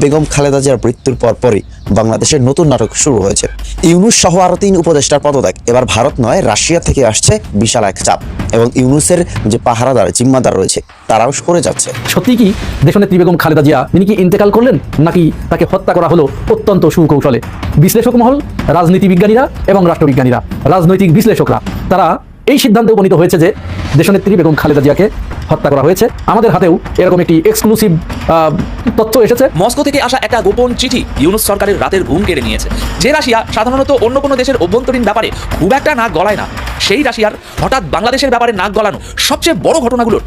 বেগম খালেদা জিয়ার মৃত্যুর পরপরই বাংলাদেশের নতুন নাটক শুরু হয়েছে। ইউনুস সহ আরও তিন উপদেষ্টার পদত্যাগ। এবার ভারত নয়, রাশিয়া থেকে আসছে বিশাল এক চাপ এবং ইউনুসের যে পাহারাদার, জিম্মাদার রয়েছে, তারাও সরে যাচ্ছে। সত্যি কি দেশনেত্রী বেগম খালেদা জিয়া, তিনি কি ইন্তেকাল করলেন, নাকি তাকে হত্যা করা হলো অত্যন্ত সুকৌশলে? বিশ্লেষক মহল, রাজনীতি বিজ্ঞানীরা এবং রাষ্ট্রবিজ্ঞানীরা, রাজনৈতিক বিশ্লেষকরা, তারা এই সিদ্ধান্তে উপনীত হয়েছে যে দেশনেত্রী বেগম খালেদা জিয়াকে হত্যা করা হয়েছে। আমাদের হাতেও এরকম একটি এক্সক্লুসিভ তথ্য এসেছে। মস্কো থেকে আসা একটা গোপন চিঠি ইউনুস সরকারের রাতের ঘুম কেড়ে নিয়েছে। যে রাশিয়া সাধারণত অন্য কোনো দেশের অভ্যন্তরীণ ব্যাপারে খুব একটা নাক গলায় না, সেই রাশিয়ার হঠাৎ বাংলাদেশের ব্যাপারে নাক গলানো সবচেয়ে বড় ঘটনাগুলোর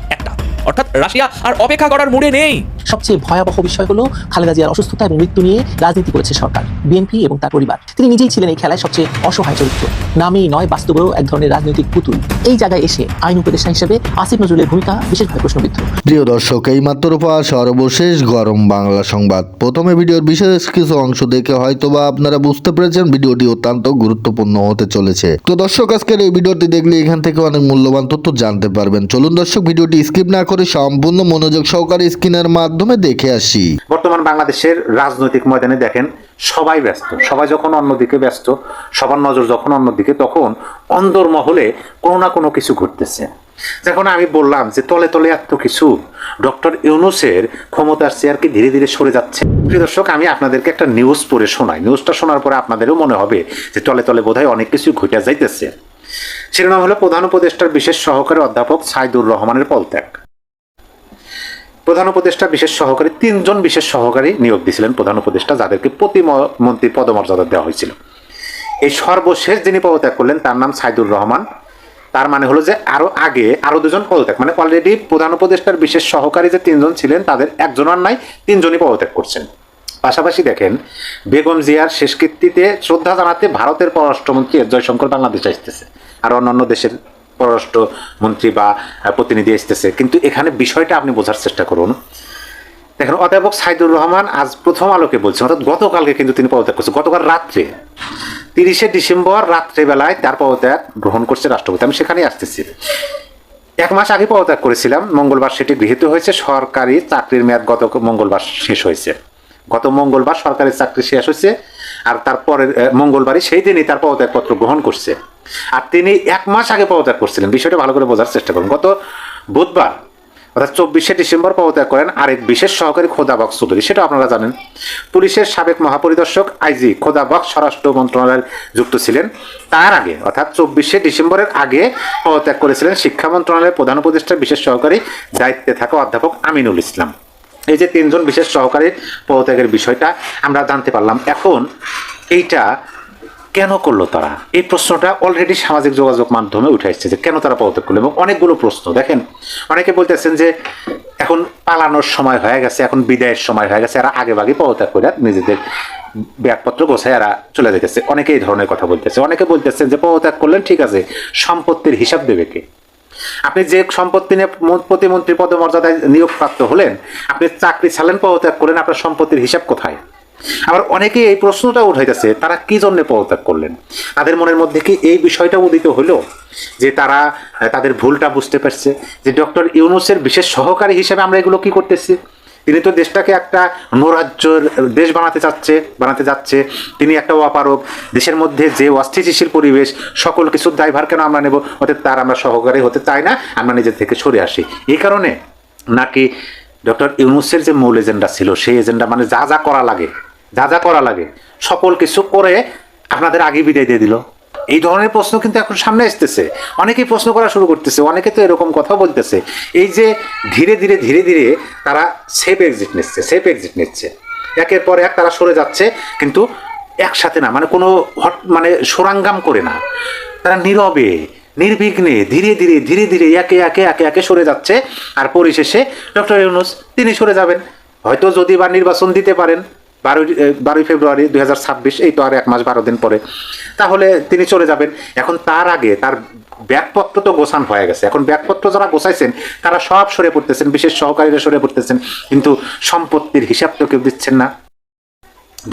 অর্থাৎ রাশিয়া আর অপেক্ষা করার মুডে নেই। সবচেয়ে ভয়াবহ বিষয় হলো খালেদা জিয়ার অসুস্থতা এবং মৃত্যু নিয়ে রাজনীতি করেছে সরকার বিএনপি এবং তার পরিবার। তিনি নিজেই ছিলেন এই খেলায় সবচেয়ে অসহায় চরিত্র। নামেই নয় বাস্তবেও এক ধরনের রাজনৈতিক পুতুল। এই জায়গায় এসে আইন উপদেষ্টা হিসেবে আসিফ নজরুলের ভূমিকা বিশেষভাবে প্রশ্নবিদ্ধ। প্রিয় দর্শক এই মাত্র পাওয়া সর্বশেষ গরম বাংলা সংবাদ। প্রথমে ভিডিওর বিশেষ কিছু অংশ দেখে হয়তোবা আপনারা বুঝতে পেরেছেন ভিডিওটি অত্যন্ত গুরুত্বপূর্ণ হতে চলেছে। তো দর্শক আজকের এই ভিডিওটি দেখলে এখান থেকে অনেক মূল্যবান তথ্য জানতে পারবেন। চলুন দর্শক ভিডিওটি স্কিপ না করে সম্পূর্ণ মনোযোগ সহকারে স্ক্রিনের মাধ্যমে দেখে আসি। বর্তমান বাংলাদেশের রাজনৈতিক ময়দানে দেখেন, সবাই ব্যস্ত। সবাই যখন অন্যদিকে ব্যস্ত, সবার নজর যখন অন্যদিকে, তখন অন্দর মহলে কোনো না কোনো কিছু ঘটতেছে। যখন আমি বললাম যে তলে তলে এত কিছু। ডক্টর ইউনুসের ক্ষমতার চেয়ার কি ধীরে ধীরে সরে যাচ্ছে। প্রিয় দর্শক, আমি আপনাদেরকে একটা নিউজ পড়ে শোনাই। নিউজটা শোনার পরে আপনাদেরও মনে হবে যে তলে তলে বোধহয় অনেক কিছু ঘটে যাইতেছে। শিরোনাম হলো প্রধান উপদেষ্টার বিশেষ সহকারী অধ্যাপক সাইদুর রহমানের পদত্যাগ। প্রধান উপদেষ্টা বিশেষ সহকারী, তিনজন বিশেষ সহকারী নিয়োগ দিয়েছিলেন প্রধান উপদেষ্টা, যাদেরকে প্রতিমন্ত্রী পদমর্যাদা দেওয়া হয়েছিল। এই সর্বশেষ যিনি পদত্যাগ করলেন, তার নাম সাইদুর রহমান। তার মানে হলো যে আরও আগে আরও দুজন পদত্যাগ মানে অলরেডি প্রধান উপদেষ্টার বিশেষ সহকারী যে তিনজন ছিলেন, তাদের একজন আর নাই, তিনজনই পদত্যাগ করছেন। পাশাপাশি দেখেন, বেগম জিয়ার শেষকৃত্যিতে শ্রদ্ধা জানাতে ভারতের পররাষ্ট্রমন্ত্রী এস জয়শঙ্কর বাংলাদেশে আসতেছে, আর অন্যান্য দেশের পররাষ্ট্র মন্ত্রী বা প্রতিনিধি আসতেছে। কিন্তু এখানে বিষয়টা আপনি বোঝার চেষ্টা করুন। দেখেন অধ্যাপক সাইদুর রহমান আজ প্রথম আলোকে বলছেন অর্থাৎ গতকালকে কিন্তু তিনি পদত্যাগ করছেন। গতকাল রাত্রে তিরিশে ডিসেম্বর রাত্রেবেলায় তার পদত্যাগ গ্রহণ করছে রাষ্ট্রপতি। আমি সেখানেই আসতেছি। এক মাস আগে পদত্যাগ করেছিলাম। মঙ্গলবার সেটি গৃহীত হয়েছে। সরকারি চাকরির মেয়াদ গত মঙ্গলবার শেষ হয়েছে। গত মঙ্গলবার সরকারি চাকরি শেষ হয়েছে। আর তারপরের আহ, মঙ্গলবারই সেই দিনই তার পদত্যাগপত্র গ্রহণ করছে। আর তিনি এক মাস আগে পদত্যাগ করছিলেন। বিষয়টা ভালো করে বোঝার চেষ্টা করুন। গত বুধবার, অর্থাৎ চব্বিশে ডিসেম্বর পদত্যাগ করেন আরেক বিশেষ সহকারী খোদাবক চৌধুরী। সেটা আপনারা জানেন। পুলিশের সাবেক মহাপরিদর্শক আইজি খোদাবক স্বরাষ্ট্র মন্ত্রণালয়ের যুক্ত ছিলেন। তার আগে, অর্থাৎ চব্বিশে ডিসেম্বরের আগে পদত্যাগ করেছিলেন শিক্ষা মন্ত্রণালয়ের প্রধান উপদেষ্টার বিশেষ সহকারী দায়িত্বে থাকা অধ্যাপক আমিনুল ইসলাম। এই যে তিনজন বিশেষ সহকারীর পদত্যাগের বিষয়টা আমরা জানতে পারলাম। এখন এইটা কেন করল তারা? এই প্রশ্নটা অলরেডি সামাজিক যোগাযোগ মাধ্যমে উঠে এসেছে যে কেন তারা পদত্যাগ করল এবং অনেকগুলো প্রশ্ন। দেখেন, অনেকে বলতেছেন যে এখন পালানোর সময় হয়ে গেছে, এখন বিদায়ের সময় হয়ে গেছে, এরা আগে ভাগে পদত্যাগ করে নিজেদের ব্যাগপত্র গোছায় এরা চলে যেতেছে। অনেকে এই ধরনের কথা বলতেছে। অনেকে বলতেছেন যে পদত্যাগ করলেন, ঠিক আছে, সম্পত্তির হিসাব দেবে কে? আপনি যে সম্পত্তি নিয়ে প্রতিমন্ত্রী পদমর্যাদায় নিয়োগপ্রাপ্ত হলেন, আপনি চাকরি ছাড়লেন, পদত্যাগ করলেন, আপনার সম্পত্তির হিসাব কোথায়? আবার অনেকে এই প্রশ্নটা উঠাইতেছে, তারা কি জন্য পদত্যাগ করলেন? তাদের মনের মধ্যে কি এই বিষয়টা উদিত হলো যে তারা তাদের ভুলটা বুঝতে পারছে? যে ডক্টর ইউনুসের বিশেষ সহকারী হিসেবে আমরা এগুলো কি করতেছি? তিনি তো দেশটাকে একটা নৈরাজ্যের দেশ বানাতে চাচ্ছে, বানাতে যাচ্ছে। তিনি একটা অপারক দেশের মধ্যে যে অস্থিতিশীল পরিবেশ, সকল কিছুর দায়ভার কেন আমরা নেব? অর্থাৎ তার আমরা সহকারী হতে চাই না, আমরা নিজের থেকে সরে আসি। এই কারণে নাকি ডক্টর ইউনুসের যে মূল এজেন্ডা ছিল, সেই এজেন্ডা মানে যা যা করা লাগে যা যা করা লাগে। সকল কিছু করে আপনাদের আগে বিদায় দিয়ে দিল। এই ধরনের প্রশ্ন কিন্তু এখন সামনে আসতেছে। অনেকেই প্রশ্ন করা শুরু করতেছে, অনেকে তো এরকম কথা বলতেছে। এই যে ধীরে ধীরে ধীরে ধীরে তারা সেফ এক্সিট নিচ্ছে সেফ এক্সিট নিচ্ছে। একের পর এক তারা সরে যাচ্ছে, কিন্তু একসাথে না মানে কোনো হট মানে সোরাঙ্গাম করে না। তারা নীরবে, নির্বিঘ্নে, ধীরে ধীরে ধীরে ধীরে একে একে একে একে সরে যাচ্ছে। আর পরিশেষে ডক্টর ইউনুস তিনি সরে যাবেন। হয়তো যদি বা নির্বাচন দিতে পারেন। বারোই বারোই ফেব্রুয়ারি দুই হাজার ছাব্বিশ, এই তো আর এক মাস বারো দিন পরে। তাহলে তিনি চলে যাবেন। এখন তার আগে তার ব্যাগপত্র তো গোছান হয়ে গেছে। এখন ব্যাগপত্র যারা গোছাইছেন, তারা সব সরে পড়তেছেন, বিশেষ সহকারীরা সরে পড়তেছেন, কিন্তু সম্পত্তির হিসাব তো কেউ দিচ্ছেন না।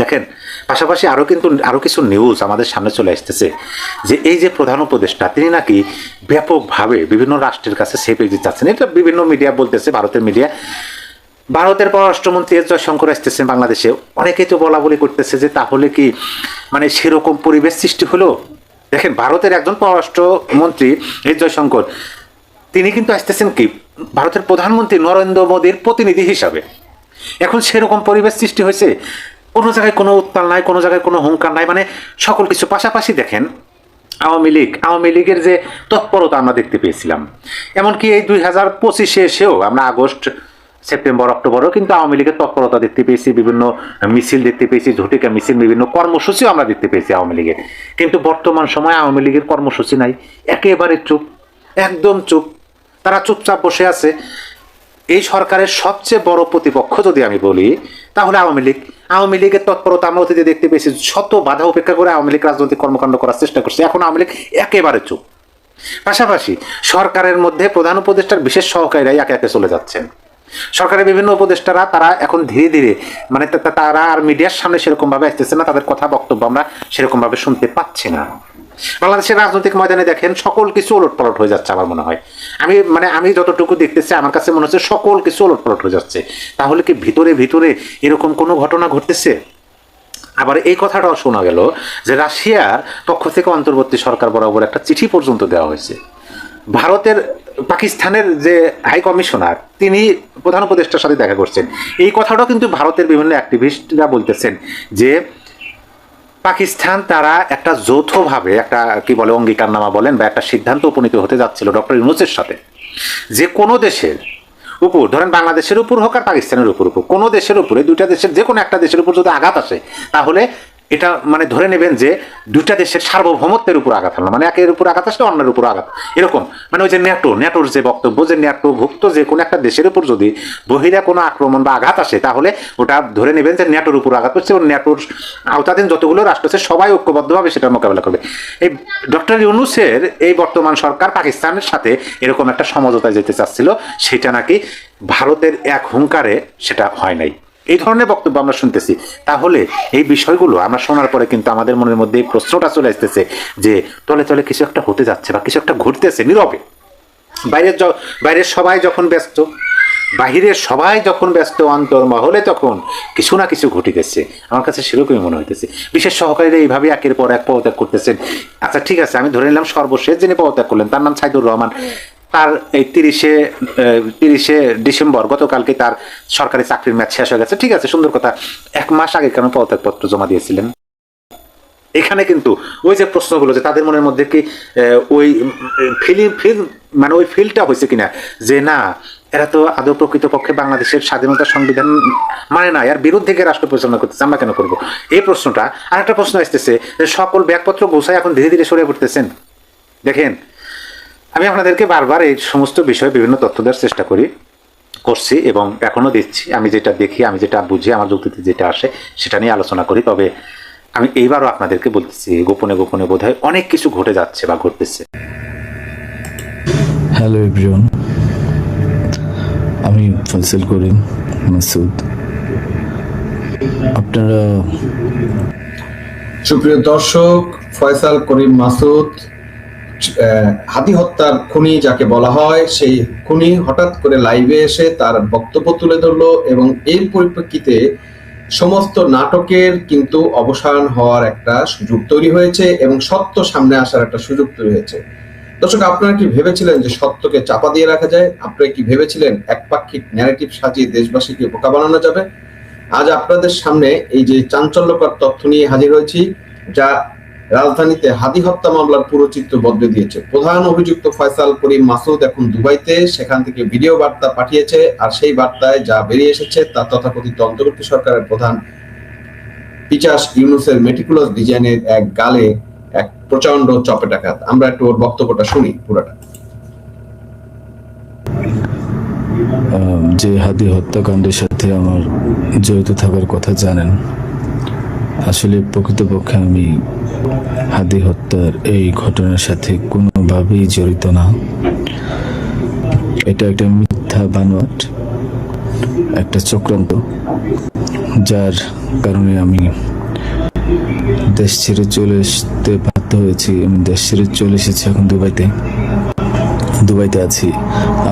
দেখেন, পাশাপাশি আরও কিন্তু আরও কিছু নিউজ আমাদের সামনে চলে আসতেছে, যে এই যে প্রধান উপদেষ্টা, তিনি নাকি ব্যাপকভাবে বিভিন্ন রাষ্ট্রের কাছে এক্সিট চাচ্ছেন। এটা বিভিন্ন মিডিয়া বলতেছে, ভারতের মিডিয়া ভারতের পররাষ্ট্রমন্ত্রী এস জয়শঙ্কর আসতেছেন বাংলাদেশে। অনেকেই তো বলা বলি করতেছে যে তাহলে কি মানে সেরকম পরিবেশ সৃষ্টি হলো? দেখেন, ভারতের একজন পররাষ্ট্রমন্ত্রী এস জয়শঙ্কর, তিনি কিন্তু আসতেছেন কি? ভারতের প্রধানমন্ত্রী নরেন্দ্র মোদীর প্রতিনিধি হিসাবে। এখন সেরকম পরিবেশ সৃষ্টি হয়েছে? কোনো জায়গায় কোনো উত্তাল নাই, কোনো জায়গায় কোনো হুঙ্কার নাই মানে সকল কিছু পাশাপাশি দেখেন, আওয়ামী লীগ, আওয়ামী লীগের যে তৎপরতা আমরা দেখতে পেয়েছিলাম। এমনকি এই দুই হাজার পঁচিশে এসেও আমরা আগস্ট সেপ্টেম্বর, অক্টোবরও কিন্তু আওয়ামী লীগের তৎপরতা দেখতে পেয়েছি, বিভিন্ন মিছিল দেখতে পেয়েছি, ঝটিকা মিছিল, বিভিন্ন কর্মসূচিও আমরা দেখতে পেয়েছি আওয়ামী লীগের। কিন্তু বর্তমান সময়ে আওয়ামী লীগের কর্মসূচি নাই, একেবারে চুপ, একদম চুপ। তারা চুপচাপ বসে আছে। এই সরকারের সবচেয়ে বড় প্রতিপক্ষ যদি আমি বলি, তাহলে আওয়ামী লীগ। আওয়ামী লীগের তৎপরতা আমরা অতীতে দেখতে পেয়েছি, শত বাধা উপেক্ষা করে আওয়ামী লীগ রাজনৈতিক কর্মকাণ্ড করার চেষ্টা করছে। এখন আওয়ামী লীগ একেবারে চুপ। পাশাপাশি সরকারের মধ্যে প্রধান উপদেষ্টার বিশেষ সহকারীরাই একে একে চলে যাচ্ছেন। সরকারের বিভিন্ন উপদেষ্টারা তারা এখন ধীরে ধীরে মানে তারা আর মিডিয়ার সামনে সেরকম ভাবে আসতেছে না, তাদের কথা বক্তব্য আমরা সেরকম ভাবে শুনতে পাচ্ছি না। বাংলাদেশের রাজনৈতিক ময়দানে দেখেন সকল কিছু ওলট পালট হয়ে যাচ্ছে আমার মনে হয়। আমি মানে আমি যতটুকু দেখতেছি, আমার কাছে মনে হচ্ছে সকল কিছু ওলট পালট হয়ে যাচ্ছে। তাহলে কি ভিতরে ভিতরে এরকম কোনো ঘটনা ঘটতেছে? আবার এই কথাটাও শোনা গেল যে রাশিয়ার পক্ষ থেকে অন্তর্বর্তী সরকার বরাবর একটা চিঠি পর্যন্ত দেওয়া হয়েছে। ভারতের পাকিস্তানের যে হাই কমিশনার, তিনি প্রধান উপদেষ্টার সাথে দেখা করছেন। এই কথাটাও কিন্তু ভারতের বিভিন্ন অ্যাক্টিভিস্টরা বলতেছেন যে, পাকিস্তান তারা একটা যৌথভাবে একটা, কি বলে, অঙ্গীকারনামা বলেন বা একটা সিদ্ধান্ত উপনীত হতে যাচ্ছিল ডক্টর ইউনুসের সাথে। যে কোনো দেশের উপর, ধরেন বাংলাদেশের উপর হোক আর পাকিস্তানের উপর হোক, কোনো দেশের উপরে, দুইটা দেশের, যে কোনো একটা দেশের উপর যদি আঘাত আসে, তাহলে এটা মানে ধরে নেবেন যে দুইটা দেশের সার্বভৌমত্বের উপর আঘাত হলো মানে একের উপর আঘাত আসলে অন্যের উপর আঘাত। এরকম। মানে ওই যে ন্যাটো, ন্যাটোর যে বক্তব্য, যে ন্যাটো ভুক্ত যে কোনো একটা দেশের উপর যদি বহিরা কোনো আক্রমণ বা আঘাত আসে, তাহলে ওটা ধরে নেবেন যে ন্যাটোর উপর আঘাত করছে এবং ন্যাটোর আওতাধীন যতগুলো রাষ্ট্র আছে, সবাই ঐক্যবদ্ধভাবে সেটা মোকাবেলা করবে। এই ডক্টর ইউনুসের এই বর্তমান সরকার পাকিস্তানের সাথে এরকম একটা সমঝোতায় যেতে চাচ্ছিল, সেটা নাকি ভারতের এক হুঙ্কারে সেটা হয় নাই। এই ধরনের বক্তব্য আমরা শুনতেছি। তাহলে এই বিষয়গুলো আমরা শোনার পরে কিন্তু আমাদের মনের মধ্যে এই প্রশ্নটা চলে আসতেছে যে, তলে তলে কিছু একটা হতে যাচ্ছে বা কিছু একটা ঘটতেছে নীরবে। বাইরের বাইরের সবাই যখন ব্যস্ত, বাহিরের সবাই যখন ব্যস্ত অন্তর মহলে তখন কিছু না কিছু ঘটিতেছে আমার কাছে সেরকমই মনে হইতেছে। বিশেষ সহকারীরা এইভাবে একের পর এক পদত্যাগ করতেছেন। আচ্ছা ঠিক আছে, আমি ধরে নিলাম সর্বশেষ যিনি পদত্যাগ করলেন, তার নাম সাইদুর রহমান। তার এই তিরিশে তিরিশে ডিসেম্বর গতকালকে তার সরকারি চাকরির ম্যাচ শেষ হয়ে গেছে। ঠিক আছে, সুন্দর কথা। এক মাস আগে কেন পদত্যাগপত্র জমা দিয়েছিলেন? এখানে কিন্তু ওই যে প্রশ্নগুলো যে তাদের মনের মধ্যে কি ওই ফিলিং, ফিল মানে ওই ফিলটা হয়েছে কিনা? যে না, এরা তো আদৌ প্রকৃতপক্ষে বাংলাদেশের স্বাধীনতা সংবিধান মানে না এর বিরুদ্ধে গিয়ে রাষ্ট্র পরিচালনা করতেছে, আমরা কেন করব? এই প্রশ্নটা, আরেকটা প্রশ্ন আসতেছে, যে সকল ব্যাগপত্র গোছায় এখন ধীরে ধীরে সরে পড়তেছেন দেখেন আমি আপনাদেরকে বারবার এই সমস্ত বিষয়ে বিভিন্ন তথ্য দেওয়ার চেষ্টা করি করছি এবং এখনও দিচ্ছি। আমি যেটা দেখি আমি যেটা বুঝি আমার যুক্তিতে যেটা আসে সেটা নিয়ে আলোচনা করি। তবে আমি এইবারও আপনাদেরকে বলতেছি গোপনে গোপনে বোধহয় অনেক কিছু ঘটে যাচ্ছে বা ঘটতেছে। হ্যালো এভরিওয়ান আমি ফয়সাল করিম মাসুদ। আপনারা সুপ্রিয় দর্শক ফয়সাল করিম মাসুদ হাতি হত্যার খুনি যাকে বলা হয়, সেই খুনি হঠাৎ করে লাইভে এসে তার বক্তব্য তুলে ধরলো এবং এর পরিপ্রেক্ষিতে সমস্ত নাটকের কিন্তু অবসান হওয়ার একটা সুযোগ তৈরি হয়েছে এবং সত্য সামনে আসার একটা সুযোগ তৈরি হয়েছে। দর্শক, আপনারা কি ভেবেছিলেন যে সত্যকে চাপা দিয়ে রাখা যায়? আপনারা কি ভেবেছিলেন একপাক্ষিক ন্যারেটিভ সাজিয়ে দেশবাসীকে বোকা বানানো যাবে? আজ আপনাদের সামনে এই যে চাঞ্চল্যকর তথ্য নিয়ে হাজির হয়েছি, যা রাজধানীতে হাদি হত্যা মামলার পুরো চিত্র বদলে দিয়েছে। প্রধান অভিযুক্ত ফয়সাল করিম মাসুদ এখন দুবাইতে, সেখান থেকে ভিডিও বার্তা পাঠিয়েছে, আর সেই বার্তায় যা বেরিয়ে এসেছে তা তথাকথিত অন্তর্বর্তী সরকারের প্রধান পিচাস ইউনুসের মেটিকুলাস ডিজাইনের এক গালে এক প্রচণ্ড চপেটাঘাত। আমরা একটু ওর বক্তব্যটা শুনি পুরোটা। যে হাদি হত্যাকাণ্ডের সাথে আমার জড়িত থাকার কথা জানেন আসলে প্রকৃতপক্ষে আমি হাদি হত্যার এই ঘটনার সাথে কোনোভাবেই জড়িত না। এটা একটা মিথ্যা বানোয়াট, একটা চক্রান্ত, যার কারণে আমি দেশ ছেড়ে চলে আসতে বাধ্য হয়েছি। আমি দেশ ছেড়ে চলে এসেছি এখন দুবাইতে। দুবাইতে আছি।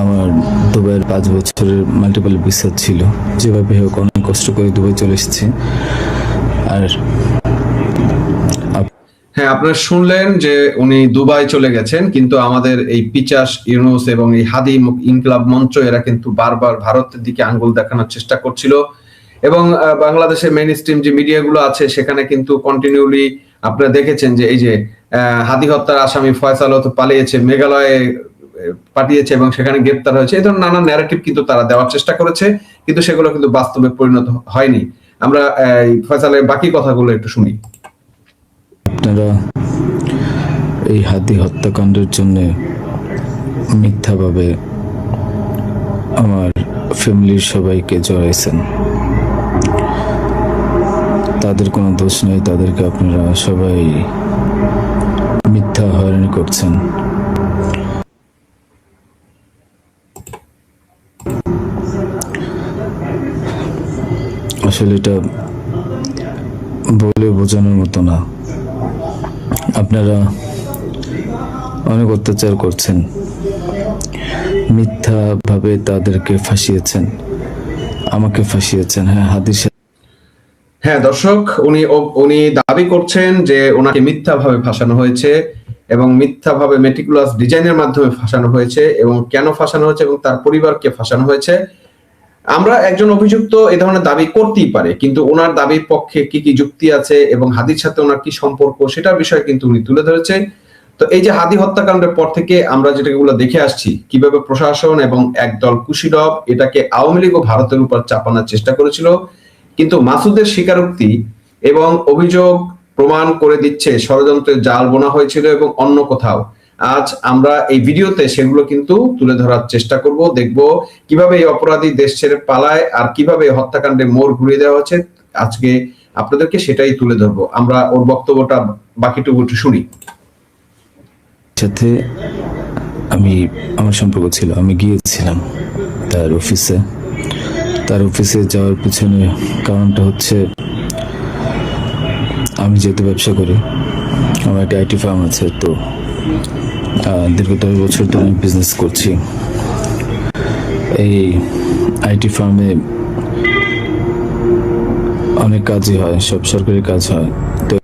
আমার দুবাইয়ের পাঁচ বছরের মাল্টিপল ভিসা ছিল। যেভাবে হোক অনেক কষ্ট করে দুবাই চলে এসেছি। হ্যাঁ আপনারা শুনলেন যে উনি দুবাই চলে গেছেন, কিন্তু আমাদের এই পিচাস, ইউনুস এবং এই হাদি ইনকলাব মঞ্চ, এরা কিন্তু বারবার ভারতের দিকে আঙ্গুল দেখানোর চেষ্টা করছিল। এবং বাংলাদেশের মেইন স্ট্রিম যে মিডিয়াগুলো আছে, সেখানে কিন্তু কন্টিনিউলি আপনারা দেখেছেন যে এই যে হাদি হত্যার আসামি ফয়সাল তো পালিয়েছে, মেঘালয়ে পাঠিয়েছে এবং সেখানে গ্রেপ্তার হয়েছে। এই ধরনের নানা ন্যারেটিভ কিন্তু তারা দেওয়ার চেষ্টা করেছে, কিন্তু সেগুলো কিন্তু বাস্তবে পরিণত হয়নি। আমরা ফয়সালের বাকি কথাগুলো একটু শুনি। আপনারা এই হাতি হত্যাকাণ্ডের জন্য মিথ্যাভাবে আমার ফ্যামিলির সবাইকে জড়াইছেন। তাদের কোনো দোষ নেই, তাদেরকে আপনারা সবাই মিথ্যা হয়রানি করছেন। আসলে এটা বলে বোঝানোর মতো না। আপনারা অনেক অত্যাচার করছেন। মিথ্যাভাবে তাদেরকে ফাঁসিয়েছেন। আমাকে ফাঁসিয়েছেন। হ্যাঁ হাদির হ্যাঁ দর্শক, উনি উনি দাবি করছেন যে ওনাকে মিথ্যাভাবে ফাঁসানো হয়েছে এবং মিথ্যাভাবে মেটিকুলাস ডিজাইনের মাধ্যমে ফাঁসানো হয়েছে এবং কেন ফাঁসানো হয়েছে এবং তার পরিবারকে ফাঁসানো হয়েছে। আমরা একজন অভিযুক্ত এ ধরনের দাবি করতেই পারে, কিন্তু ওনার দাবির পক্ষে কি কি যুক্তি আছে এবং হাদির সাথে ওনার কি সম্পর্ক সেটার বিষয়ে কিন্তু উনি তুলে ধরেছে। তো এই যে হাদি হত্যাকাণ্ডের পর থেকে আমরা যেটাগুলো দেখে আসছি, কীভাবে প্রশাসন এবং একদল কুশীরব এটাকে আওয়ামী লীগ ও ভারতের উপর চাপানোর চেষ্টা করেছিল, কিন্তু মাসুদের স্বীকারোক্তি এবং অভিযোগ প্রমাণ করে দিচ্ছে ষড়যন্ত্রের জাল বোনা হয়েছিল এবং অন্য কোথাও। আজ আমরা এই ভিডিওতে সেগুলো কিন্তু তুলে ধরার চেষ্টা করব। দেখব কীভাবে এই অপরাধী দেশ ছেড়ে পালায় আর কীভাবে হত্যাকাণ্ডে মোড় ঘুরিয়ে দেওয়া হচ্ছে। আজকে আপনাদেরকে সেটাই তুলে আমরা ওর বক্তব্যটা বাকিটুকু একটু শুনি। সাথে আমি, আমার সম্পর্ক ছিল। আমি গিয়েছিলাম তার অফিসে। তার অফিসে যাওয়ার পিছনে কারণটা হচ্ছে আমি যেহেতু ব্যবসা করি, আমার একটা আইটি ফার্ম আছে, তো দীর্ঘ দশ বছর ধরে আমি বিজনেস করছি। এই আইটি ফার্মে অনেক কাজই হয়, সব সরকারি কাজ হয়। তো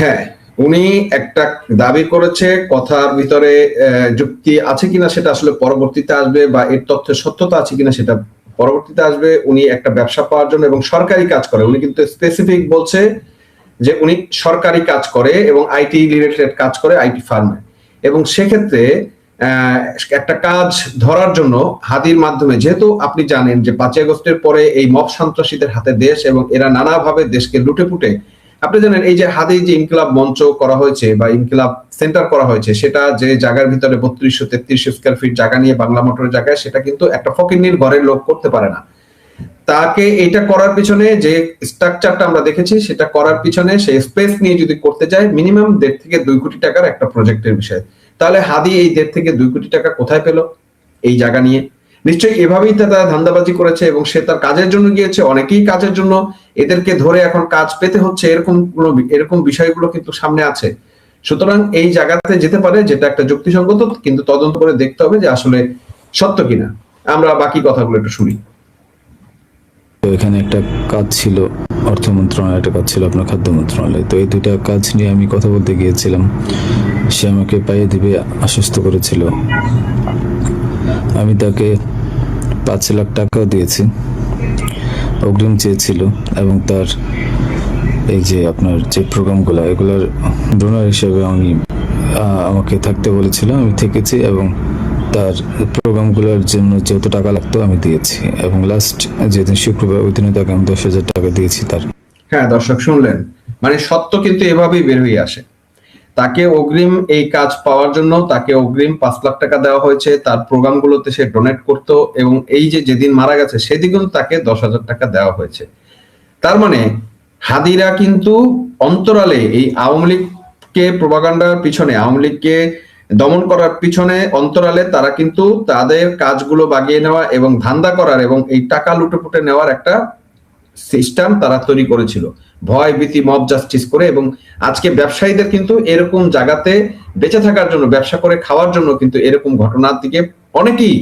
হ্যাঁ উনি একটা দাবি করেছে, কথার ভিতরে যুক্তি আছে কিনা সেটা আসলে পরবর্তীতে আসবে বা এর তথ্যের সত্যতা আছে কিনা সেটা পরবর্তীতে আসবে। উনি একটা ব্যবসা পাওয়ার জন্য এবং সরকারি কাজ করে, উনি কিন্তু স্পেসিফিক বলছে যে উনি সরকারি কাজ করে এবং আইটি রিলেটেড কাজ করে আইটি ফার্মে এবং সেক্ষেত্রে একটা কাজ ধরার জন্য হাদির মাধ্যমে, যেহেতু আপনি জানেন যে পাঁচই আগস্টের পরে এই মব সন্ত্রাসীদের হাতে দেশ এবং এরা নানাভাবে দেশকে লুটে পুটে, আপনি জানেন এই যে হাদি যে ইনকিলাব মঞ্চ করা হয়েছে বা ইনকিলাব সেন্টার করা হয়েছে, সেটা যে জায়গার ভিতরে বত্রিশশো তেত্রিশ স্কোয়ার ফিট জায়গা নিয়ে বাংলা মোটরের জায়গায়, সেটা কিন্তু একটা ফকিন্নির ঘরের লোক করতে পারে না। তাকে এটা করার পিছনে যে স্ট্রাকচারটা আমরা দেখেছি, সেটা করার পিছনে সে স্পেস নিয়ে যদি করতে যায় মিনিমাম দেড় থেকে দুই কোটি টাকার একটা প্রজেক্টের বিষয়। তাহলে হাদি এই দেড় থেকে দুই কোটি টাকা কোথায় পেল এই জায়গা নিয়ে? নিশ্চয়ই এভাবেই তারা ধান্দাবাজি করেছে এবং সে তার কাজের জন্য গিয়েছে, অনেকেই কাজের জন্য। এদেরকে ধরে এখন কাজ পেতে হচ্ছে, এরকম কোনো এরকম বিষয়গুলো কিন্তু সামনে আছে। সুতরাং এই জায়গাতে যেতে পারে যেটা একটা যুক্তিসঙ্গত, কিন্তু তদন্ত করে দেখতে হবে যে আসলে সত্য কিনা। আমরা বাকি কথাগুলো একটু শুনি। এখানে একটা কাজ ছিল, অর্থ মন্ত্রণালয় একটা কাজ ছিল, আপনার খাদ্য মন্ত্রণালয়। তো এই দুইটা কাজ নিয়ে আমি কথা বলতে গিয়েছিলাম। সে আমাকে পাইয়ে দিবে, আশ্বস্ত করেছিল। আমি তাকে পাঁচ লাখ টাকাও দিয়েছি। অগ্রিম চেয়েছিল এবং তার এই যে আপনার যে প্রোগ্রামগুলো, এগুলোর ডোনার হিসেবে আমি আমাকে থাকতে বলেছিল আমি থেকেছি এবং তার প্রোগ্রামগুলোর জন্য যত টাকা লাগতো, আমি দিয়েছি। এবং লাস্ট যেদিন শুক্রবার, ওই দিনে তাকে আমি দশ হাজার টাকা দিয়েছি তার। হ্যাঁ দর্শক শুনলেন। মানে সত্য কিন্তু এভাবেই বের হয়ে আসে। তাকে অগ্রিম এই কাজ পাওয়ার জন্য তাকে অগ্রিম পাঁচ লাখ টাকা দেওয়া হয়েছে। তার প্রোগ্রামগুলোতে সে ডোনেট করতো এবং এই যে যেদিন মারা গেছে, সেদিন তাকে দশ হাজার টাকা দেওয়া হয়েছে। তার মানে হাদিরা কিন্তু অন্তরালে এই আওয়ামী লীগকে প্রভাগান্ডার পিছনে আওয়ামী লীগকে দমন করার পিছনে অন্তরালে তারা কিন্তু তাদের কাজগুলো বাগিয়ে নেওয়া এবং ধান্দা করার এবং এই টাকা লুটেপুটে নেওয়ার একটা সিস্টেম তারা তৈরি করেছিল। ভয়, ভীতি মব জাস্টিস করে এবং আজকে ব্যবসায়ীদের কিন্তু এরকম জায়গাতে বেঁচে থাকার জন্য, ব্যবসা করে খাওয়ার জন্য কিন্তু এরকম ঘটনার দিকে অনেকেই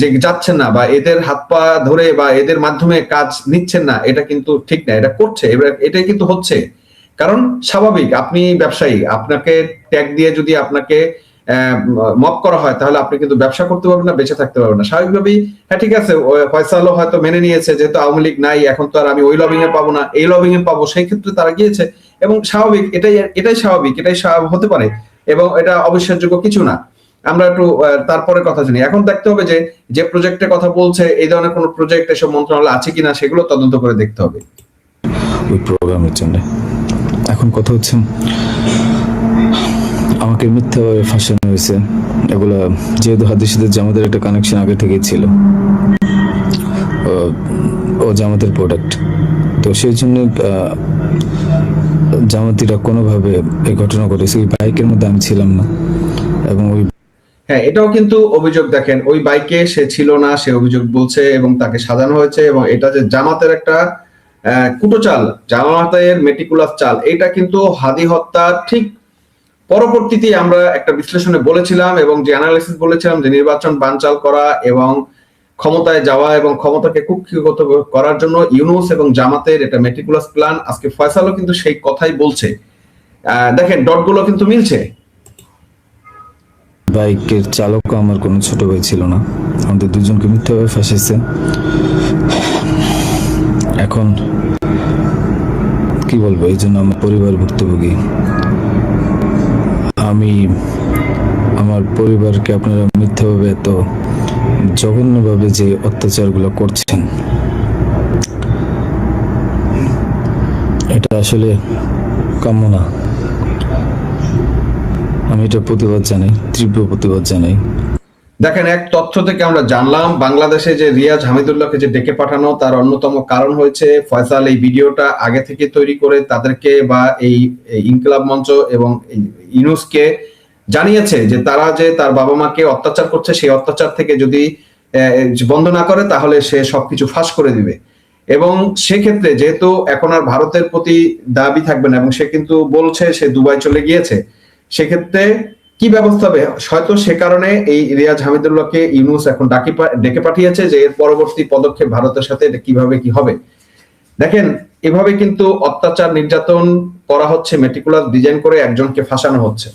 যে যাচ্ছেন না বা এদের হাত পা ধরে বা এদের মাধ্যমে কাজ নিচ্ছেন না, এটা কিন্তু ঠিক না, এটা করছে, এবার এটাই কিন্তু হচ্ছে। কারণ স্বাভাবিক, আপনি ব্যবসায়ী, আপনাকে ট্যাগ দিয়ে যদি আপনাকে মপ করা হয়, তাহলে আপনি কিন্তু ব্যবসা করতে পারবেন না, বেঁচে থাকতে পারবেন না। স্বাভাবিকভাবেই হ্যাঁ ঠিক আছে ফয়সালও হয়তো মেনে নিয়েছে, যেহেতু আওয়ামী লীগ নাই, এখন তো আর আমি ওই লবিং এ পাবো না, এই লবিং এ পাবো, সেই ক্ষেত্রে তারা গিয়েছে। এবং স্বাভাবিক, এটাই এটাই স্বাভাবিক এটাই স্বাভাবিক হতে পারে, এবং এটা অবিশ্বাসযোগ্য কিছু না। আমরা একটু তারপরে কথা জানি। এখন দেখতে হবে যে যে প্রজেক্টের কথা বলছে, এই ধরনের কোনো প্রজেক্ট এসব মন্ত্রণালয় আছে কিনা, সেগুলো তদন্ত করে দেখতে হবে। ওই প্রোগ্রামের জন্য। এখন কথা হচ্ছে, আমাকে মিথ্যাভাবে ফাঁসানো হয়েছে। এগুলা যেহেতু হাদির জামাতের একটা কানেকশন আগে থেকেই ছিল। ও- জামাতের প্রোডাক্ট তো সেই জন্য জামাতিরা কোনোভাবে এই ঘটনা ঘটেছে। ওই বাইকের মধ্যে আমি ছিলাম না। এবং ওই হ্যাঁ এটাও কিন্তু অভিযোগ দেখেন। ওই বাইকে সে ছিল না, সে অভিযোগ বলছে এবং তাকে সাজানো হয়েছে এবং এটা যে জামাতের একটা কুটো চাল জামাতের মেটিকুলাস চাল। এটা কিন্তু হাদি হত্যা ঠিক পরবর্তীতে আমরা একটা বিশ্লেষণে বলেছিলাম এবং যে অ্যানালাইসিস বলেছিলাম যে নির্বাচন বানচাল করা এবং ক্ষমতায় যাওয়া এবং ক্ষমতাকে কুক্ষিগত করার জন্য ইউনুস এবং জামাতের এটা মেটিকুলাস প্ল্যান আজকে ফয়সালও কিন্তু সেই কথাই বলছে। দেখেন, ডটগুলো কিন্তু মিলছে। বাইকের চালকও আমার কোনো ছোট ভাই ছিল না। আমাদের দুজনকে মিথ্যাভাবে ফাঁসিয়েছে। এখন কি বলব, এই জন্য আমার পরিবার ভুক্তভোগী। আমি আমার পরিবারকে আপনারা মিথ্যাভাবে এত জঘন্যভাবে যে অত্যাচারগুলো করছেন, এটা আসলে কাম্য না। আমি এটা প্রতিবাদ জানাই, তীব্র প্রতিবাদ জানাই। দেখেন, এক তথ্য থেকে আমরা জানলাম, বাংলাদেশে যে রিয়াজ হামিদুল্লাহকে যে ডেকে পাঠানো, তার অন্যতম কারণ হয়েছে ফয়সাল এই ভিডিওটা আগে থেকে তৈরি করে তাদেরকে বা এই ইনকলাব মঞ্চ এবং এই ইউনুসকে জানিয়েছে যে তারা যে তার বাবা মাকে অত্যাচার করছে, সেই অত্যাচার থেকে যদি বন্ধ না করে, তাহলে সে সবকিছু ফাঁস করে দিবে। এবং সেক্ষেত্রে যেহেতু এখন আর ভারতের প্রতি দাবি থাকবে না, এবং সে কিন্তু বলছে সে দুবাই চলে গিয়েছে, সেক্ষেত্রে কি ব্যবস্থা হবে? হয়তো সে কারণে এই রিয়াজ হামিদুল্লাহকে ইউনুস এখন ডাকি ডেকে পাঠিয়েছে যে এর পরবর্তী পদক্ষেপ ভারতের সাথে কীভাবে কি হবে। দেখেন, এভাবে কিন্তু অত্যাচার, নির্যাতন করা হচ্ছে মেটিকুলার ডিজাইন করে একজনকে ফাঁসানো হচ্ছে।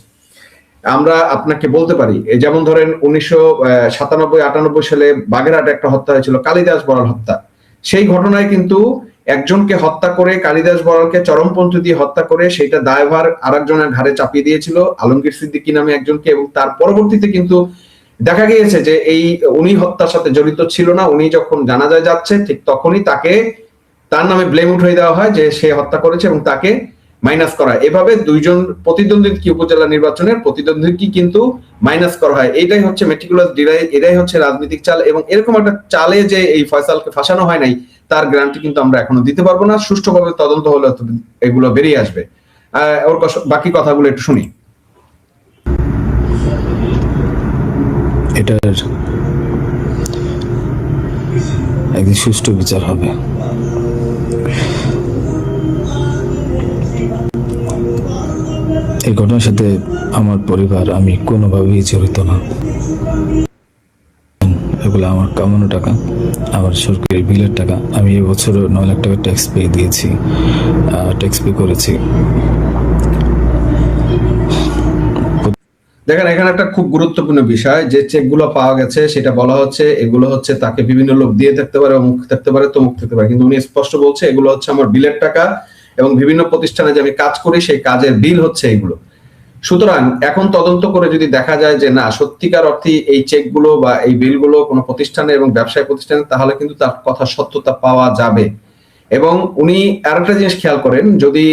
আমরা আপনাকে বলতে পারি যেমন ধরেন উনিশশো সাতানব্বই, আটানব্বই সালে বাগেরহাটে একটা হত্যা হয়েছিল, কালিদাস বড়াল হত্যা। সেই ঘটনায় কিন্তু একজনকে হত্যা করে কালিদাস বড়ালকে চরমপন্থী দিয়ে হত্যা করে সেটা দায়ভার আরেকজনের ঘাড়ে চাপিয়ে দিয়েছিল। আলমগীর সিদ্দিকী নামে একজনকে এবং তার পরবর্তীতে কিন্তু দেখা গিয়েছে যে এই উনি হত্যার সাথে জড়িত ছিল না। উনি যখন জানাজায় যাচ্ছে, ঠিক তখনই তাকে তার নামে ব্লেম উঠিয়ে দেওয়া হয় যে সে হত্যা করেছে এবং তাকে মাইনাস করা হয়। এভাবে দুইজন প্রতিদ্বন্দ্বী কি উপজেলা নির্বাচনের প্রতিদ্বন্দ্বী কিন্তু মাইনাস করা হয়। এটাই হচ্ছে মেটিকুলাস ডিরাই এটাই হচ্ছে রাজনৈতিক চাল এবং এরকম একটা চালে যে এই ফয়সালকে ফাঁসানো হয় নাই তার গ্যারান্টি কিন্তু আমরা এখনও দিতে পারব না। সুষ্ঠুভাবে তদন্ত হলে এগুলো বেরিয়ে আসবে। ওর বাকি কথাগুলো একটু শুনি। এটার একদিন সুষ্ঠু বিচার হবে। এই ঘটনার সাথে আমার পরিবার, আমি কোনোভাবেই জড়িত না। এগুলো আমার কামানো টাকা। আমার সরকারি বিলের টাকা আমি এবছর নয় লাখ টাকা ট্যাক্স পে দিয়েছি ট্যাক্স পে করেছি। দেখেন, এখানে একটা খুব গুরুত্বপূর্ণ বিষয়, যে চেকগুলো পাওয়া গেছে, সেটা বলা হচ্ছে, এগুলো হচ্ছে তাকে বিভিন্ন লোক দিয়ে থাকতে পারে মুখ থাকতে পারে তো মুখ থাকতে পারে। কিন্তু উনি স্পষ্ট বলছে, এগুলো হচ্ছে আমার বিলের টাকা এবং বিভিন্ন প্রতিষ্ঠানে যে আমি কাজ করি, সেই কাজের বিল হচ্ছে এগুলো। সুতরাং এখন তদন্ত করে যদি দেখা যায় যে না, সত্যিকার অর্থে এই চেকগুলো বা এই বিলগুলো কোনো প্রতিষ্ঠানে এবং ব্যবসায়ী প্রতিষ্ঠানে, তাহলে কিন্তু তার কথা সত্যতা পাওয়া যাবে। এবং উনি আরেকটা জিনিস খেয়াল করেন, যদি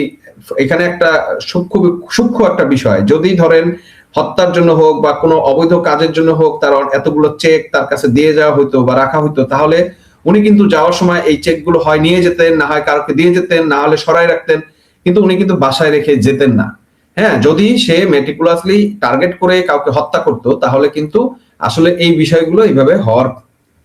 এখানে একটা সূক্ষ্ম সূক্ষ্ম একটা বিষয়, যদি ধরেন হত্যার জন্য হোক বা কোনো অবৈধ কাজের জন্য হোক তার এতগুলো চেক তার কাছে দিয়ে যাওয়া হইতো বা রাখা হইতো, তাহলে উনি কিন্তু যাওয়ার সময় এই চেকগুলো হয় নিয়ে যেতেন, না হয় কাউকে দিয়ে যেতেন, না হলে সরাই রাখতেন, কিন্তু উনি কিন্তু বাসায় রেখে যেতেন না। হ্যাঁ যদি সে মেটিকুলাসলি টার্গেট করে কাউকে হত্যা করত, তাহলে কিন্তু আসলে এই বিষয়গুলো এইভাবে হওয়ার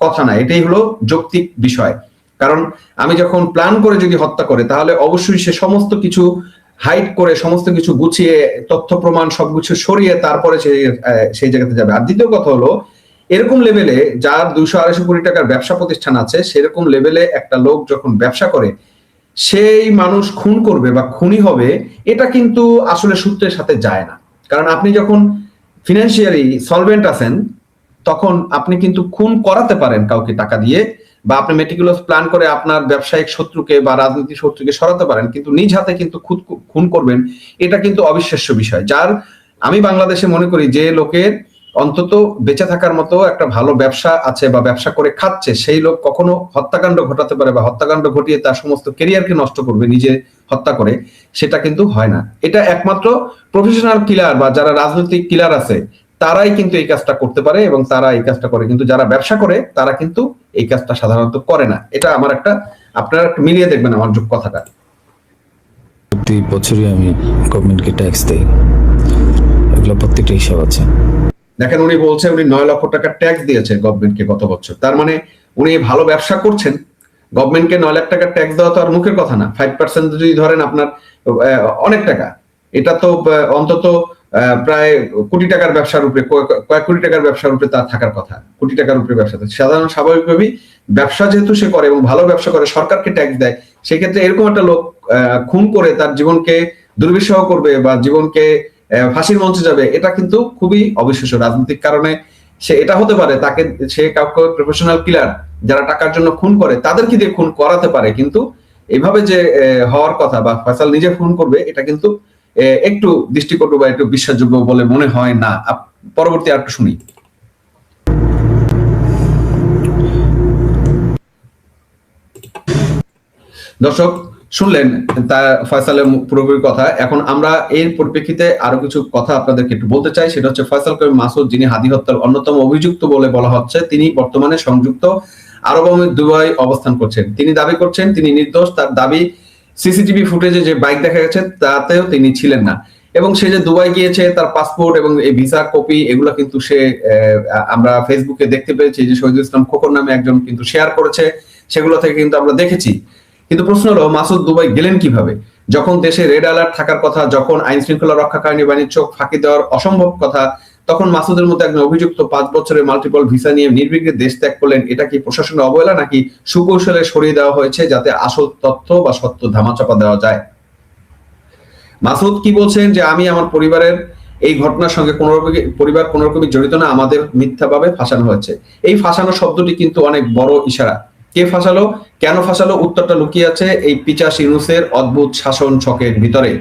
কথা না। এটাই হলো যৌক্তিক বিষয়। কারণ আমি যখন প্ল্যান করে যদি হত্যা করে, তাহলে অবশ্যই সে সমস্ত কিছু হাইট করে, সমস্ত কিছু গুছিয়ে, তথ্য, প্রমাণ সবকিছু সরিয়ে তারপরে সে সেই জায়গাতে যাবে। আর দ্বিতীয় কথা হলো, এরকম লেভেলে যার দুইশো আড়াইশো কোটি টাকার ব্যবসা প্রতিষ্ঠান আছে, সেরকম লেভেলে একটা লোক যখন ব্যবসা করে সেই মানুষ খুন করবে বা খুনি হবে, এটা কিন্তু আসলে সূত্রের সাথে যায় না। কারণ আপনি যখন ফিনান্সিয়ালি সলভেন্ট আছেন, তখন আপনি কিন্তু খুন করাতে পারেন কাউকে টাকা দিয়ে বা আপনি মেটিকুলাস প্ল্যান করে আপনার ব্যবসায়িক শত্রুকে বা রাজনৈতিক শত্রুকে সরাতে পারেন, কিন্তু নিজ হাতে কিন্তু খুন করবেন, এটা কিন্তু অবিশ্বাস্য বিষয়। যার আমি বাংলাদেশে মনে করি যে লোকের অন্তত বেঁচে থাকার মতো একটা ভালো ব্যবসা আছে বা ব্যবসা করে খাচ্ছে, সেই লোক কখনো হত্যাকাণ্ড ঘটাতে পারে বা হত্যাকাণ্ড ঘটিয়ে তার সমস্ত কেরিয়ারকে নষ্ট করবে, নিজে হত্যা করে, সেটা কিন্তু হয় না। এটা একমাত্র প্রফেশনাল কিলার বা যারা রাজনৈতিক কিলার আছে, তারাই কিন্তু এই কাজটা করতে পারে এবং তারা এই কাজটা করে। কিন্তু যারা ব্যবসা করে, তারা কিন্তু এই কাজটা সাধারণত করে না। এটা আমার একটা, আপনারা একটু মিলিয়ে দেখবেন আমার যোগ কথাটা। প্রতি বছরই আমি গভর্নমেন্টকে ট্যাক্স দেই। এগুলো প্রত্যেকটা হিসাব আছে। দেখেন উনি বলছে, উনি নয় লক্ষ টাকা ট্যাক্স দিয়েছে গভর্নমেন্টকে গত বছর। তার মানে উনি ভালো ব্যবসা করছেন গভর্নমেন্টকে নয় লাখ টাকা ট্যাক্স দেওয়া তো আর মুখের কথা না। ফাইভ পার্সেন্ট যদি ধরেন আপনার অনেক টাকা। এটা তো অন্তত প্রায় কোটি টাকার ব্যবসার উপরে কয়েক- কোটি টাকার ব্যবসার উপরে তার থাকার কথা। কোটি টাকার উপরে ব্যবসা সাধারণ স্বাভাবিকভাবেই ব্যবসা যেহেতু সে করে এবং ভালো ব্যবসা করে, সরকারকে ট্যাক্স দেয়, সেক্ষেত্রে এরকম একটা লোক খুন করে তার জীবনকে দুর্বিষহ করবে বা জীবনকে ফাঁসির মঞ্চে যাবে, এটা কিন্তু খুবই অবিশ্বাস্য রাজনৈতিক কারণে। সে এটা হতে পারে, তাকে, সে কাউকে প্রফেশনাল কিলার যারা টাকার জন্য খুন করে, তাদেরকে দিয়ে খুন করাতে পারে, কিন্তু এভাবে যে হওয়ার কথা বা ফয়সাল নিজে খুন করবে, এটা কিন্তু একটু দৃষ্টিকটু বা একটু বিশ্বাসযোগ্য বলে মনে হয় না। পরবর্তী আর শুনি। দর্শক শুনলেন তার ফয়সালের পুরোপুরি কথা। এখন আমরা এর পরিপ্রেক্ষিতে আরও কিছু কথা আপনাদেরকে একটু বলতে চাই। সেটা হচ্ছে ফয়সাল করিম মাসুদ, যিনি হাদি হত্যার অন্যতম অভিযুক্ত বলে বলা হচ্ছে, তিনি বর্তমানে সংযুক্ত আরব দুবাই অবস্থান করছেন। তিনি দাবি করছেন, তিনি নির্দোষ, তার দাবি সিসিটিভি ফুটেজে যে বাইক দেখা গেছে, তাতেও তিনি ছিলেন না। এবং সে যে দুবাই গিয়েছে, তার পাসপোর্ট এবং এই ভিসা কপি, এগুলো কিন্তু সে আমরা ফেসবুকে দেখতে পেয়েছি যে শহীদুল ইসলাম খোকন নামে একজন কিন্তু শেয়ার করেছে। সেগুলো থেকে কিন্তু আমরা দেখেছি। কিন্তু প্রশ্ন হলো, মাসুদ দুবাই গেলেন কীভাবে? যখন দেশে রেড অ্যালার্ট থাকার কথা, যখন আইন শৃঙ্খলা রক্ষাকারী বাহিনীর চোখ ফাঁকি দেওয়ার অসম্ভব কথা, তখন মাসুদের মতো একজন অভিযুক্ত পাঁচ বছরের মাল্টিপল ভিসা নিয়ে নির্বিঘ্নে দেশ ত্যাগ করলেন। এটা কি প্রশাসনের অবহেলা, নাকি সুকৌশলে সরিয়ে দেওয়া হয়েছে যাতে আসল তথ্য বা সত্য ধামাচাপা দেওয়া যায়? মাসুদ কি বলছেন যে, আমি আমার পরিবারের এই ঘটনার সঙ্গে কোন পরিবার কোন রকমই জড়িত না, আমাদের মিথ্যাভাবে ফাঁসানো হয়েছে। এই ফাঁসানো শব্দটি কিন্তু অনেক বড় ইশারা। কে ফাঁসালো, কেন ফাঁসালো, উত্তরটা লুকিয়ে আছে এই পিচাস ইউনুসের অদ্ভুত শাসন ছকের ভিতরে।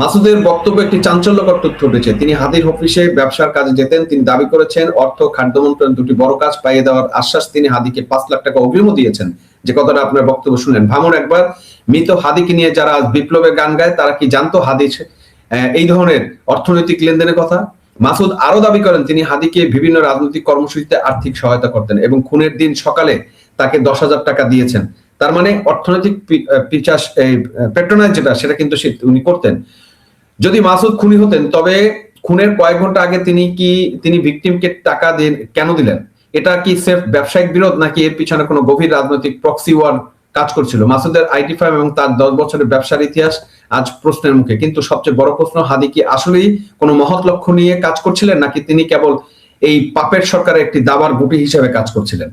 মাসুদের বক্তব্য একটি চাঞ্চল্যকর তথ্য উঠেছে। তিনি হাদির অফিসে ব্যবসার কাজে যেতেন, তিনি দাবি করেছেন, অর্থ, খাদ্য মন্ত্রণালয় দুটি বড় কাজ পাইয়ে দেওয়ার আশ্বাস তিনি হাদিকে পাঁচ লাখ টাকা অগ্রিমও দিয়েছেন। যে কথাটা আপনার বক্তব্য শুনলেন ভাঙুন একবার, মৃত হাদিকে নিয়ে যারা আজ বিপ্লবের গান গায়, তারা কি জানতো হাদি এই ধরনের অর্থনৈতিক লেনদেনের কথা? মাসুদ আরও দাবি করেন, তিনি হাদিকে বিভিন্ন রাজনৈতিক কর্মসূচিতে আর্থিক সহায়তা করতেন এবং খুনের দিন সকালে তাকে দশ হাজার টাকা দিয়েছেন। তার মানে অর্থনৈতিক পিচাস পেট্রোনাইজ যেটা, সেটা কিন্তু উনি করতেন। যদি মাসুদ খুনি হতেন, তবে খুনের কয়েক ঘণ্টা আগে তিনি কি, তিনি ভিকটিমকে টাকা দিন কেন দিলেন? এটা কি সেফ ব্যবসায়িক বিরোধ, নাকি এর পিছনে কোনো গভীর রাজনৈতিক প্রক্সি ওয়ার কাজ করছিল? মাসুদের আইটি ফার্ম এবং তার দশ বছরের ব্যবসার ইতিহাস আজ প্রশ্নের মুখে। কিন্তু সবচেয়ে বড় প্রশ্ন, হাদি কি আসলেই কোনো মহৎ লক্ষ্য নিয়ে কাজ করছিলেন, নাকি তিনি কেবল এই পাপের সরকারের একটি দাবার গুটি হিসেবে কাজ করছিলেন?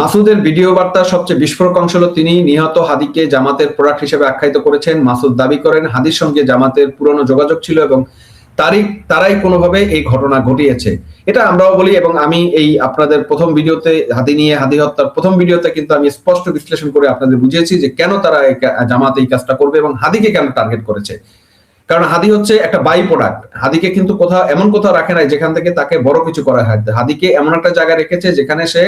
মাসুদের ভিডিও বার্তার সবচেয়ে বিস্ফোরক অংশ হলো তিনি নিহত হাদিকে জামাতের প্রোডাক্ট হিসেবে আখ্যায়িত করেছেন। মাসুদ দাবি করেন, হাদির সঙ্গে জামাতের পুরনো যোগাযোগ ছিল এবং তারই, তারাই কোনোভাবে এই ঘটনা ঘটিয়েছে। এটা আমরাও বলি এবং আমি এই আপনাদের প্রথম ভিডিওতে হাদি নিয়ে হাদি হত্যার প্রথম ভিডিওতে কিন্তু আমি স্পষ্ট বিশ্লেষণ করে আপনাদের বুঝিয়েছি যে কেন তারা জামাত এই কাজটা করবে এবং হাদিকে কেন টার্গেট করেছে। কারণ হাদি হচ্ছে একটা বাই প্রোডাক্ট। হাদিকে কিন্তু কোথাও, এমন কোথাও রাখে নাই যেখান থেকে তাকে বড় কিছু করা হয়। হাদিকে এমন একটা জায়গায় রেখেছে যেখানে সে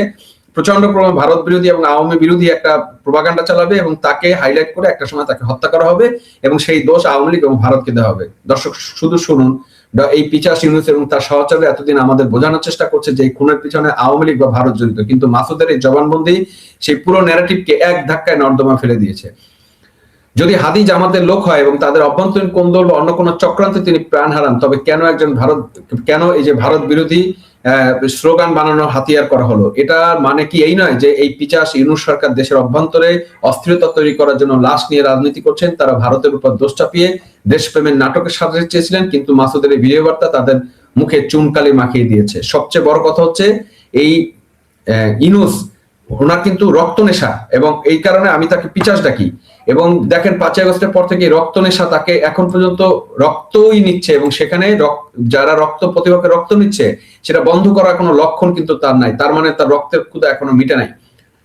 প্রচণ্ড পরিমাণে ভারত বিরোধী এবং আওয়ামী বিরোধী একটা প্রোপাগান্ডা চালাবে এবং তাকে হাইলাইট করে একটা সময় তাকে হত্যা করা হবে এবং সেই দোষ আওয়ামী লীগ এবং ভারতকে দেওয়া হবে। দর্শক, শুধু শুনুন এই পিচাস ইউনুস এবং তার সহচরে এতদিন আমাদের বোঝানোর চেষ্টা করছে যে খুনের পিছনে আওয়ামী লীগ বা ভারত জড়িত। কিন্তু মাসুদের এই জবানবন্দি সেই পুরো ন্যারেটিভকে এক ধাক্কায় নর্দমা ফেলে দিয়েছে। যদি হাদি জামাতের লোক হয় এবং তাদের অভ্যন্তরীণ কোন্দল বা অন্য কোনো চক্রান্তে তিনি প্রাণ হারান, তবে কেন একজন ভারত কেন এই যে ভারত বিরোধী স্লোগান বানানোর হাতিয়ার করা হলো। এটা মানে কি? এই নয় যে এই পিচাস ইউনুস সরকার দেশের অভ্যন্তরে অস্থিরতা তৈরি করার জন্য লাশ নিয়ে রাজনীতি করছেন, তারা ভারতের উপর দোষ চাপিয়ে দেশপ্রেমের নাটকের সাথে চেয়েছিলেন, কিন্তু মাসুদের এই ভিডিও বার্তা তাদের মুখে চুনকালি মাখিয়ে দিয়েছে। সবচেয়ে বড় কথা হচ্ছে, এই ইনুস ওনার কিন্তু রক্ত নেশা এবং এই কারণে আমি তাকে পিচাস ডাকি। এবং দেখেন, পাঁচই আগস্টের পর থেকে রক্ত নেশা তাকে এখন পর্যন্ত রক্তই নিচ্ছে এবং সেখানে যারা রক্ত প্রতিভাকে রক্ত নিচ্ছে, সেটা বন্ধ করার কোনো লক্ষণ কিন্তু তার নাই। তার মানে তার রক্তের ক্ষুদা এখনও মিটে নাই।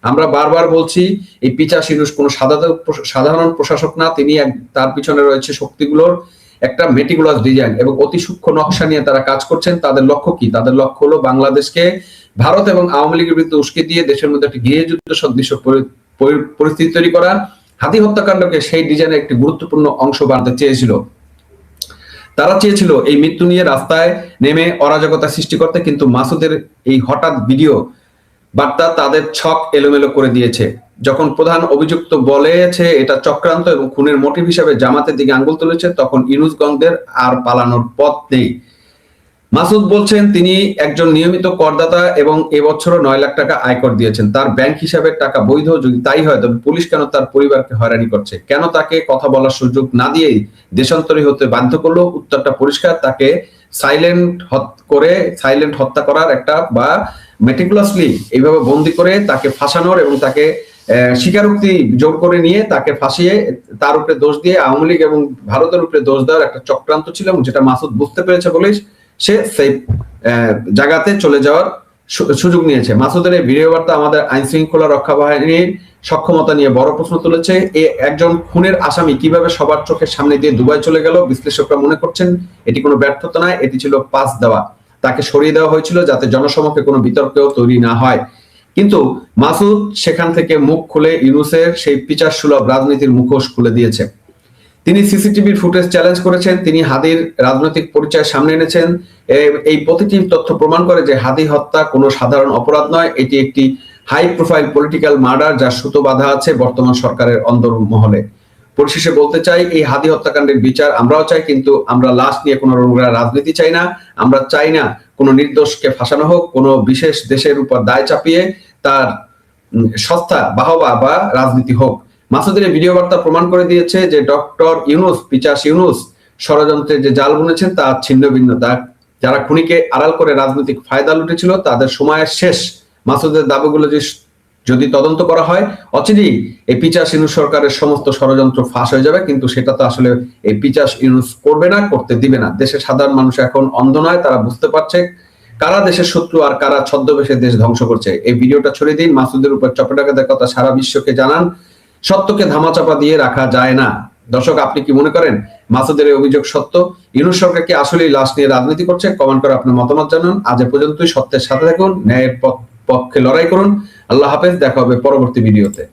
আমরা বারবার বলছি, এই পিচাস ইনুস কোনো সাধারণ সাধারণ প্রশাসক না, তিনি তার পিছনে রয়েছে শক্তিগুলোর। একটা মেটিকুলাস ডিজাইন এবং অতি সূক্ষ্ম নকশা নিয়ে তারা কাজ করছেন, তাদের লক্ষ্য কি? তাদের লক্ষ্য হলো বাংলাদেশকে ভারত এবং আওয়ামী লীগের বিরুদ্ধে উস্কে দিয়ে দেশের মধ্যে একটি গৃহযুদ্ধ সদৃশ পরি- পরি- পরিস্থিতি তৈরি করা হাতি হত্যাকাণ্ডকে সেই ডিজাইনের একটি গুরুত্বপূর্ণ অংশ বানাতে চেয়েছিল। তারা চেয়েছিল এই মৃত্যু নিয়ে রাস্তায় নেমে অরাজকতা সৃষ্টি করতে, কিন্তু মাসুদের এই হঠাৎ ভিডিও বার্তা তাদের ছক এলোমেলো করে দিয়েছে। যখন প্রধান অভিযুক্ত বলেছে, এটা চক্রান্ত এবং খুনের মোটিভ হিসাবে জামাতের দিকে আঙ্গুল তুলেছে, তখন ইনুসগঞ্জদের আর পালানোর পথ নেই। মাসুদ বলছেন, তিনি একজন নিয়মিত করদাতা এবং এবছরও নয় লাখ টাকা আয়কর দিয়েছেন। তার ব্যাংক হিসাবে টাকা বৈধ, যদি তাই হয়, তবে পুলিশ কেন তার পরিবারকে হয়রানি করছে? কেন তাকে কথা বলার সুযোগ না দিয়েই দেশান্তরী হতে বাধ্য করল? উত্তরটা পরিষ্কার, তাকে সাইলেন্ট করে সাইলেন্ট হত্যা করার একটা বা মেটিকুলাসলি এইভাবে বন্দি করে তাকে ফাঁসানোর এবং তাকে স্বীকারোক্তি জোর করে নিয়ে তাকে ফাঁসিয়ে তার উপরে দোষ দিয়ে আওয়ামী লীগ এবং ভারতের উপরে দোষ দেওয়ার একটা চক্রান্ত ছিল এবং যেটা মাসুদ বুঝতে পেরেছে বলেই সে সেই জায়গাতে চলে যাওয়ার সুযোগ নিয়েছে। মাসুদের এই ভিডিও বার্তা আমাদের আইন শৃঙ্খলা রক্ষা বাহিনীর সক্ষমতা নিয়ে বড় প্রশ্ন তুলেছে। এ একজন খুনের আসামি কীভাবে সবার চোখের সামনে দিয়ে দুবাই চলে গেল বিশ্লেষকরা মনে করছেন এটি কোনো ব্যর্থতা নয়, এটি ছিল পাস দেওয়া। তাকে সরিয়ে দেওয়া হয়েছিল যাতে জনসমক্ষে কোনো বিতর্কেও তৈরি না হয়। কিন্তু মাসুদ সেখান থেকে মুখ খুলে ইউনুসের সেই পিচার সুলভ রাজনীতির মুখোশ খুলে দিয়েছে। তিনি সিসিটিভির ফুটেজ চ্যালেঞ্জ করেছেন, তিনি হাদির রাজনৈতিক পরিচয় সামনে এনেছেন। এই প্রতিটি তথ্য প্রমাণ করে যে হাদি হত্যা কোনো সাধারণ অপরাধ নয়, এটি একটি হাই প্রোফাইল পলিটিক্যাল মার্ডার যার সুতো বাধা আছে বর্তমান সরকারের অন্দর মহলে পরিশেষে বলতে চাই, এই হাদি হত্যাকাণ্ডের বিচার আমরাও চাই, কিন্তু আমরা লাশ নিয়ে কোনো নোংরা রাজনীতি চাই না। আমরা চাই না কোনো নির্দোষকে ফাঁসানো হোক, কোনো বিশেষ দেশের উপর দায় চাপিয়ে তার সস্তা বাহবা বা রাজনীতি হোক। মাসুদের ভিডিও বার্তা প্রমাণ করে দিয়েছে যে ডক্টর ইউনুস, পিচাস ইউনুস ষড়যন্ত্রে যে জাল বুনেছেন তা ছিন্ন ভিন্ন যারা খুনিকে আড়াল করে রাজনৈতিক ফায়দা লুটেছিল, তাদের সময়ের শেষ মাসুদের দাবিগুলো যে যদি তদন্ত করা হয়, অচিরেই এই পিচাস ইউনুস সরকারের সমস্ত ষড়যন্ত্র ফাঁস হয়ে যাবে, কিন্তু সেটা তো আসলে এই পিচাস ইউনুস করবে না, করতে দিবে না। দেশের সাধারণ মানুষ এখন অন্ধ নয়, তারা বুঝতে পারছে কারা দেশের শত্রু আর কারা ছদ্মবেশে দেশ ধ্বংস করছে। এই ভিডিওটা ছড়িয়ে দিন, মাসুদের উপর চপেটাঘাতের কথা সারা বিশ্বকে জানান। সত্যকে ধামাচাপা দিয়ে রাখা যায় না। দর্শক, আপনি কি মনে করেন, মাসুদের এই অভিযোগ সত্য? ইউনুস সরকার কি আসলেই লাশ নিয়ে রাজনীতি করছে? কমেন্ট করে আপনার মতামত জানান। আজ পর্যন্তই, সত্যের সাথে থাকুন, ন্যায়ের পক্ষে লড়াই করুন। আল্লাহ হাফেজ দেখা হবে পরবর্তী ভিডিওতে।